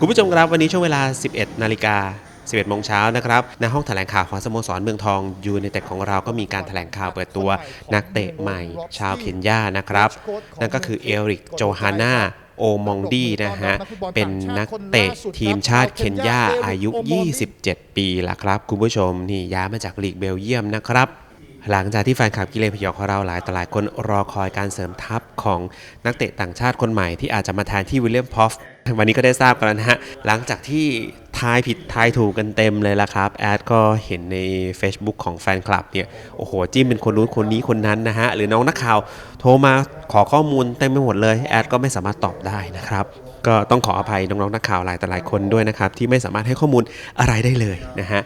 คุณผู้ชมครับวันนี้ช่วงเวลา 11 นาฬิกา 11โมงเช้านะครับณห้องแถลงข่าวของสโมสรเมืองทองยูในเต็ดของเราก็มีการแถลงข่าวเปิดตัวนักเตะใหม่ชาวเคนยานะครับ นั่นก็คือเอริกโจฮาน่าโอมองดีนะฮะ เป็นนักเตะทีมชาติเคนยาอายุ 27 ปีละครับ คุณผู้ชมนี่ย้ายมาจากลีกเบลเยียมนะครับ หลังจากที่แฟนคลับกิเลนพยองของเราหลายต่อหลายคนรอคอยการเสริมทัพของนักเตะต่างชาติคนใหม่ที่อาจจะมาแทนที่วิลเลียมพอฟวันนี้ก็ได้ทราบกันแล้วนะฮะ หลังจากที่ทายผิดทายถูกกันเต็มเลยละครับ แอดก็เห็นใน Facebook ของแฟนคลับเนี่ย โอ้โห จิ้มเป็นคนนู้คนนี้คนนั้นนะฮะ หรือน้องนักข่าวโทรมาขอข้อมูลเต็มไปหมดเลย แอดก็ไม่สามารถตอบได้นะครับ ก็ต้องขออภัยน้องๆนักข่าวหลายต่อหลายคนด้วยนะครับ ที่ไม่สามารถให้ข้อมูลอะไรได้เลยนะฮะ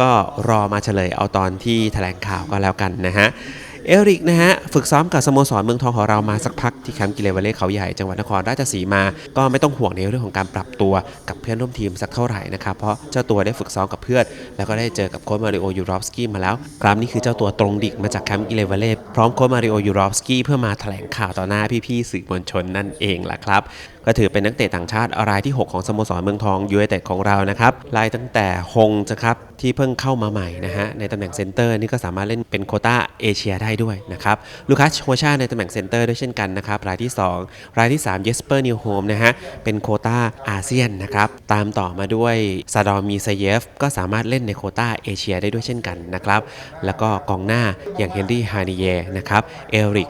ก็รอมาเฉลยเอาตอนที่แถลงข่าวก็แล้วกันนะฮะเอริกนะฮะ ฝึกซ้อมกับสโมสรเมืองทองของเรามาสักพักที่แคมป์กิเลวเล่เขาใหญ่จังหวัดนครราชสีมา ก็ไม่ต้องห่วงในเรื่องของการปรับตัวกับเพื่อนร่วมทีมสักเท่าไหร่นะครับเพราะเจ้าตัวได้ฝึกซ้อมกับเพื่อน แล้วก็ได้เจอกับโค้ชมาริโอยูรอฟสกี้มาแล้วครั้งนี้คือเจ้าตัวตรงดิกมาจากแคมป์กิเลวเล่พร้อมโค้ชมาริโอยูรอฟสกี้เพื่อมาแถลงข่าวต่อหน้าพี่ๆสื่อมวลชนนั่นเองล่ะครับก็ถือเป็นนักเตะต่างชาติรายที่ 6 ของสโมสรเมืองทองยูไนเต็ดของเรานะครับรายตั้งแต่ฮงจะครับที่เพิ่งเข้ามาใหม่นะฮะในตำแหน่งเซนเตอร์นี่ก็สามารถเล่นเป็นโคต้าเอเชียได้ด้วยนะครับลูคัสโชชาในตำแหน่งเซนเตอร์ด้วยเช่นกันนะครับ รายที่ 2 รายที่3เยสเปอร์นิวโฮมนะฮะ เป็นโคต้าอาเซียนนะครับ ตามต่อมาด้วยซาดอมีเซเยฟ ก็สามารถเล่นในโคต้าเอเชียได้ด้วยเช่นกันนะครับ แล้วก็กองหน้าอย่างเฮนรี่ฮานิเยนะครับ เอริก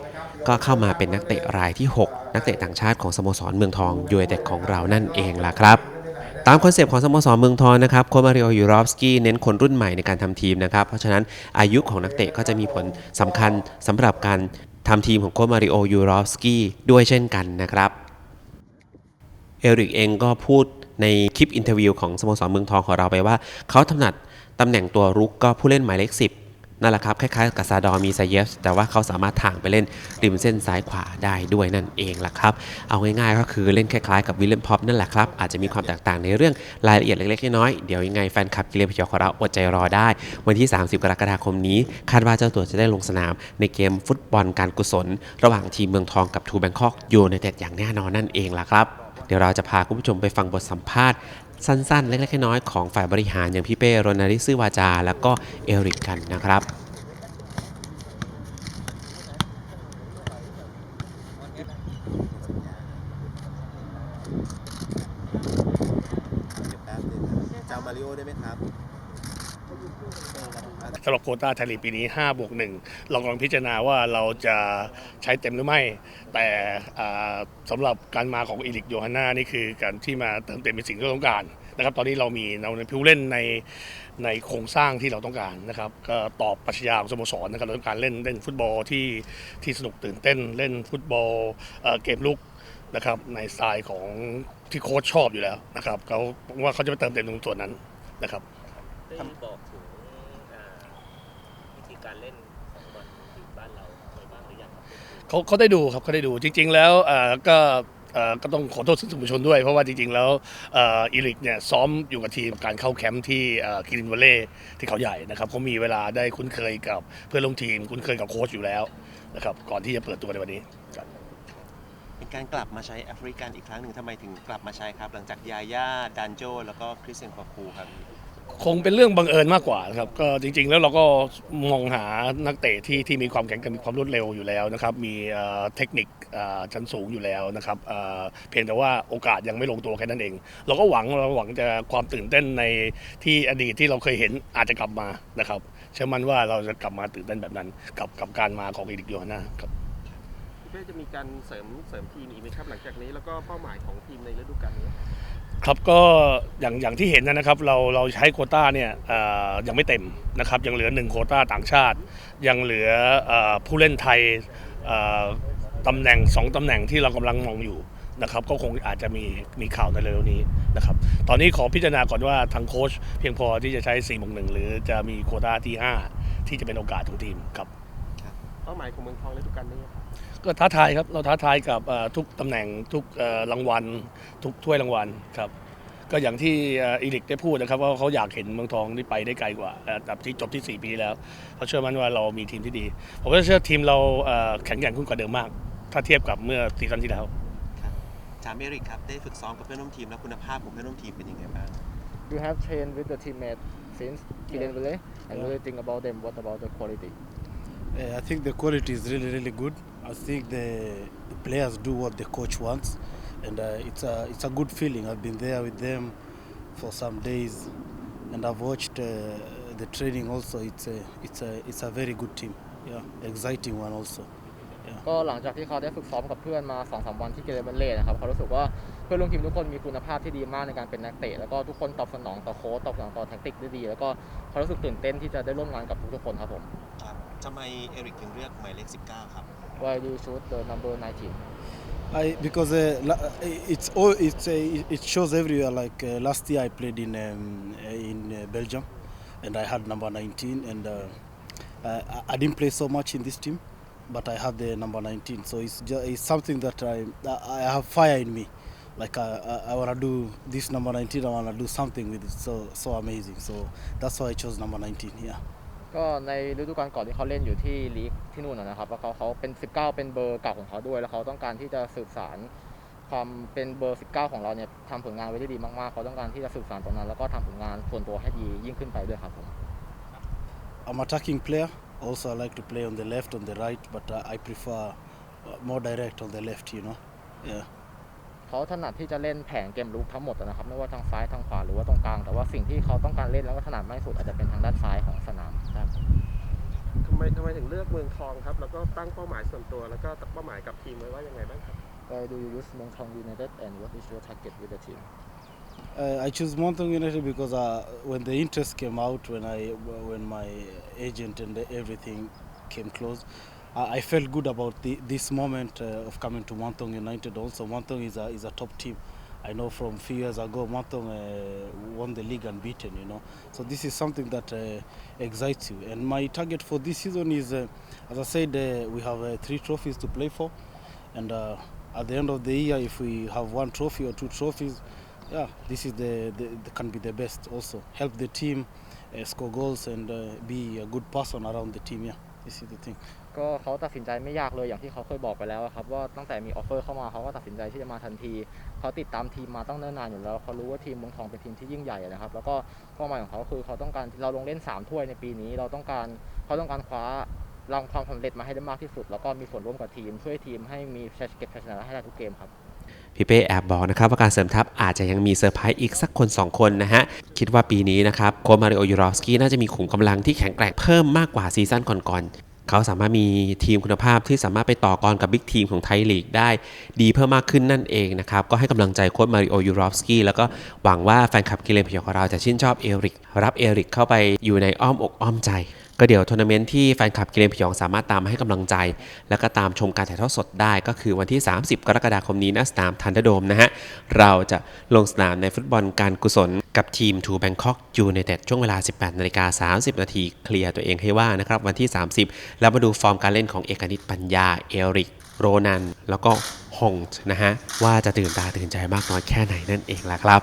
ก็เข้ามาเป็นนักเตะรายที่ 6 นักเตะต่างชาติของสโมสรเมืองทองยูไนเต็ดของเรานั่นเองล่ะครับ ตามคอนเซปต์ของสโมสรเมืองทองนะครับโคมาริโอยูรอฟสกี้เน้นคนรุ่นใหม่ในการทำทีมนะครับ เพราะฉะนั้นอายุของนักเตะก็จะมีผลสำคัญสำหรับการทำทีมของโคมาริโอยูรอฟสกี้ด้วยเช่นกันนะครับ เอริกเองก็พูดในคลิปอินเทอร์วิวของสโมสรเมืองทองของเราไปว่า เขาถนัดตำแหน่งตัวรุกก็ผู้เล่นหมายเลข10 นั่นแหละครับ คล้ายๆกับซาดอมีไซเยฟแต่ว่าเขาสามารถถ่างไปเล่นริมเส้นซ้ายขวาได้ด้วยนั่นเองล่ะครับ เอาง่ายๆก็คือเล่นคล้ายๆกับวิลเลนพอปนั่นแหละครับ อาจจะมีความแตกต่างในเรื่องรายละเอียดเล็กๆน้อยๆเดี๋ยวยังไงแฟนคลับกิเลนพยองของเราอดใจรอได้ วันที่ 30 กรกฎาคมนี้ คาดว่าเจ้าตัวจะได้ลงสนาม ในเกมฟุตบอลการกุศล ระหว่างทีมเมืองทองกับทูแบงคอกยูไนเต็ดอย่างแน่นอนนั่นเองล่ะครับเดี๋ยวเราจะพาคุณผู้ชมไปฟังบทสัมภาษณ์ สั้นๆ เล็กๆน้อยๆของฝ่ายบริหารอย่างพี่เป้โรนาริซือวาจา แล้วก็เอริกกันนะครับเจ้ามาริโอได้ไหมครับ สำหรับโคต้าไทยลีกปีนี้ 5 บวก 1 เรากำลังพิจารณาว่าเราจะใช้เต็มหรือไม่ แต่สำหรับการมาของอีลิกโยฮันนานี่คือการที่มาเติมเต็มในสิ่งที่เราต้องการนะครับ ตอนนี้เรามีเราในผู้เล่นในในโครงสร้างที่เราต้องการนะครับ ก็ตอบปรัชญาของสโมสรนะครับเราต้องการเล่นเล่นฟุตบอลที่ที่สนุกตื่นเต้น เล่นฟุตบอลเอเกมลุกนะครับในสไตล์ของที่โค้ชชอบอยู่แล้วนะครับเขาว่าเขาจะไปเติมเต็มตรงส่วนนั้นนะครับได้บอกถึงอ่าวิธีการเล่นของบอลทีมบ้านเราไปบ้างหรือยังครับ เขาเขาได้ดูครับเขาได้ดูจริง ๆ แล้วเอ่อก็เอ่อก็ต้องขอโทษสื่อมวลชนด้วย เพราะว่าจริง ๆ แล้วเอ่ออีลิกเนี่ยซ้อมอยู่กับทีมการเข้าแคมป์ที่กิรินวัลเล่ที่เขาใหญ่นะครับเขามีเวลาได้คุ้นเคยกับเพื่อนร่วมทีม คุ้นเคยกับโค้ชอยู่แล้วนะครับก่อนที่จะเปิดตัวในวันนี้ครับเป็นการกลับมาใช้แอฟริกันอีกครั้งหนึ่งทำไมถึงกลับมาใช้ครับ หลังจากยาย่าดันโจ แล้วก็คริสเตียนควาคูครับ คงเป็นเรื่องบังเอิญมากกว่านะครับก็จริง ๆ แล้วเราก็มองหานักเตะที่ที่มีความแข็งแกร่งมีความรวดเร็วอยู่แล้วนะครับมีเทคนิคชั้นสูงอยู่แล้วนะครับเอ่อเพียงแต่ว่าโอกาสยังไม่ลงตัวแค่นั้นเอง เราก็หวังเราหวังจะความตื่นเต้นในที่อดีตที่เราเคยเห็นอาจจะกลับมานะครับเชื่อมั่นว่าเราจะกลับมาตื่นเต้นแบบนั้นกับกับการมาของอีดิกโยฮาน่าครับพี่เป้จะมีการเสริมเสริมทีมอีกไหมครับหลังจากนี้แล้วก็เป้าหมายของทีมในฤดูกาลนี้ ครับก็อย่างอย่างที่เห็นนะครับเราเราใช้โคต้าเนี่ยยังไม่เต็มนะครับยังเหลือ1โคต้าต่างชาติ ยังเหลืออผู้เล่นไทยตำแหน่ง 2ตำแหน่งที่เรากำลังมองอยู่นะครับก็คงอาจจะมีมีข่าวในเร็วนี้นะครับตอนนี้ขอพิจารณาก่อนว่าทางโค้ชเพียงพอที่จะใช้4บวกหนึ่งหรือจะมีโคต้าที่ 5 ที่จะเป็นโอกาสของทีมครับ เป้าหมายของเมืองทองฤดูกาลนี้ครับก็ท้าทายครับเราท้าทายกับเอ่อทุกตำแหน่งทุกเอ่อรางวัล ทุกถ้วยรางวัลครับก็อย่างที่เอ่ออีริกได้พูดนะครับว่าเขาอยากเห็นเมืองทองที่ไปได้ไกลกว่าเอ่อแบบที่จบที่ 4 ปีแล้วเขาเชื่อมั่นว่าเรามีทีมที่ดีผมก็เชื่อทีมเราเอ่อแข็งแกร่งขึ้นกว่าเดิมมาก ถ้าเทียบกับเมื่อซีซั่นที่แล้วจถามเอริกครับได้ฝึกซ้อมกับเพื่อนร่วมทีมแล้วคุณภาพของเพื่อนร่วมทีมเป็นยังไงบ้าง You have trained with the teammate since Kylian Vele and Yeah. really think about them. What about the quality? Uh, I think the quality is really, really good. I think the, the players do what the coach wants, and uh, it's a it's a good feeling. I've been there with them for some days, and I've watched uh, the training. Also, it's a it's a it's a very good team. Yeah, exciting one also. ก็หลังจากที่เขาได้ฝึกซ้อมกับเพื่อนมา2อสวันที่เกเรเบเล่นะครับเขารู้สึกว่าเพื่อนร่วมทีมทุกคนมีคุณภาพที่ดีมากในการเป็นนักเตะแล้วก็ทุกคนตอบสนองต่อโค้ชตอบสนองต่อแทคติกได้ดี แล้วก็เขารู้สึกตื่นเต้นที่จะได้ร่วมงานกับทุกๆคนครับผมครับ ทำไมเอริกถึงเลือกหมายเลข 19 ครับ Why do you choose the number 19 I because uh, la- it's all it's uh, it shows everywhere. Like uh, last year, I played in um, in uh, Belgium, and I had number 19, and uh, I, I didn't play so much in this team, but I had the number 19. So it's just, it's something that I I have fire in me. Like I, I, I wanna do this number 19. I wanna do something with it. So so amazing. So that's why I chose number 19. Yeah. ก็ในฤดูกาลก่อนที่เขาเล่นอยู่ที่ลีกที่นู่นนะครับแล้วเขาเขาเป็น 19 เป็นเบอร์เก่าของเขาด้วย แล้วเขาต้องการที่จะสืบสารความเป็นเบอร์ 19 ของเราเนี่ยทำผลงานไว้ได้ดีมากๆ เขาต้องการที่จะสืบสารตรงนั้น แล้วก็ทำผลงานส่วนตัวให้ดียิ่งขึ้นไปด้วยครับผม I'm attacking player. Also, I like to play on the left, on the right, but uh, I prefer more direct on the left. You know. Yeah. เขาถนัดที่จะเล่นแผงเกมลุกทั้งหมดนะครับไม่ว่าทางซ้ายทางขวาหรือว่าตรงกลางแต่ว่าสิ่งที่เขาต้องการเล่นแล้วก็ถนัดมากที่สุดอาจจะเป็นทางด้านซ้ายของสนามครับทำไมทำไมถึงเลือกเมืองทองครับ แล้วก็ตั้งเป้าหมายส่วนตัว แล้วก็ตั้งเป้าหมายกับทีมไว้ว่ายังไงบ้างครับ Why do you use Mongtong United and what is your target with the team Uh, I choose Mountain United because uh, when the interest came out, when I when my agent and everything came close, I, felt good about the, this moment uh, of coming to Mountain United. Also, Mountain is a is a top team. I know from few years ago, Mountain uh, won the league unbeaten. You know, so this is something that uh, excites you. And my target for this season is, uh, as I said, uh, we have uh, three trophies to play for, and uh, at the end of the year, if we have one trophy or two trophies, yeah, this is the, the, the can be the best. Also, help the team uh, score goals and uh, be a good person around the team. Yeah, is the thing. ก็เขาตัดสินใจไม่ยากเลยอย่างที่เขาเคยบอกไปแล้วครับว่าตั้งแต่มีออฟเฟอร์เข้ามาเขาก็ตัดสินใจที่จะมาทันทีเขาติดตามทีมมาตั้งเนิ่นนานอยู่แล้วเขารู้ว่าทีมเมืองทองเป็นทีมที่ยิ่งใหญ่นะครับแล้วก็เป้าหมายของเขาคือเขาต้องการเราลงเล่น 3 ถ้วยในปีนี้ เราต้องการเขาต้องการคว้ารางความสำเร็จมาให้ได้มากที่สุด แล้วก็มีส่วนร่วมกับทีมช่วยทีมให้มีชัยเก็บชัยชนะให้ได้ทุกเกมครับ พี่เป้แอบบอกนะครับว่าการเสริมทัพอาจจะยังมีเซอร์ไพรส์อีกสักคน 2 คนนะฮะ คิดว่าปีนี้นะครับโคมาริโอยูรอฟสกี้น่าจะมีขุมกำลังที่แข็งแกร่งเพิ่มมากกว่าซีซั่นก่อนๆ เขาสามารถมีทีมคุณภาพที่สามารถไปต่อกรกับบิ๊กทีมของไทยลีกได้ ดีเพิ่มมากขึ้นนั่นเองนะครับ ก็ให้กำลังใจโค้ชมาริโอยูรอฟสกี้แล้วก็หวังว่าแฟนคลับกิเลนพยองของเราจะชื่นชอบเอริกรับเอริกเข้าไปอยู่ในอ้อมอกอ้อมใจ ก็เดี๋ยวทัวร์นาเมนต์ที่แฟนคลับกิเลนพยองสามารถตามมาให้กำลังใจ แล้วก็ตามชมการถ่ายทอดสดได้ก็คือวันที่ 30 กรกฎาคมนี้ณสนามทันเดโดมนะฮะ เราจะลงสนามในฟุตบอลการกุศลกับทีมทูแบงคอกยูไนเต็ดช่วงเวลา 18นาฬิกา30 นาทีเคลียร์ตัวเองให้ว่านะครับวันที่ 30 แล้วมาดูฟอร์มการเล่นของเอกนิตปัญญาเอริกโรนัน แล้วก็ฮงนะฮะว่าจะตื่นตาตื่นใจมากน้อยแค่ไหนนั่นเองล่ะครับ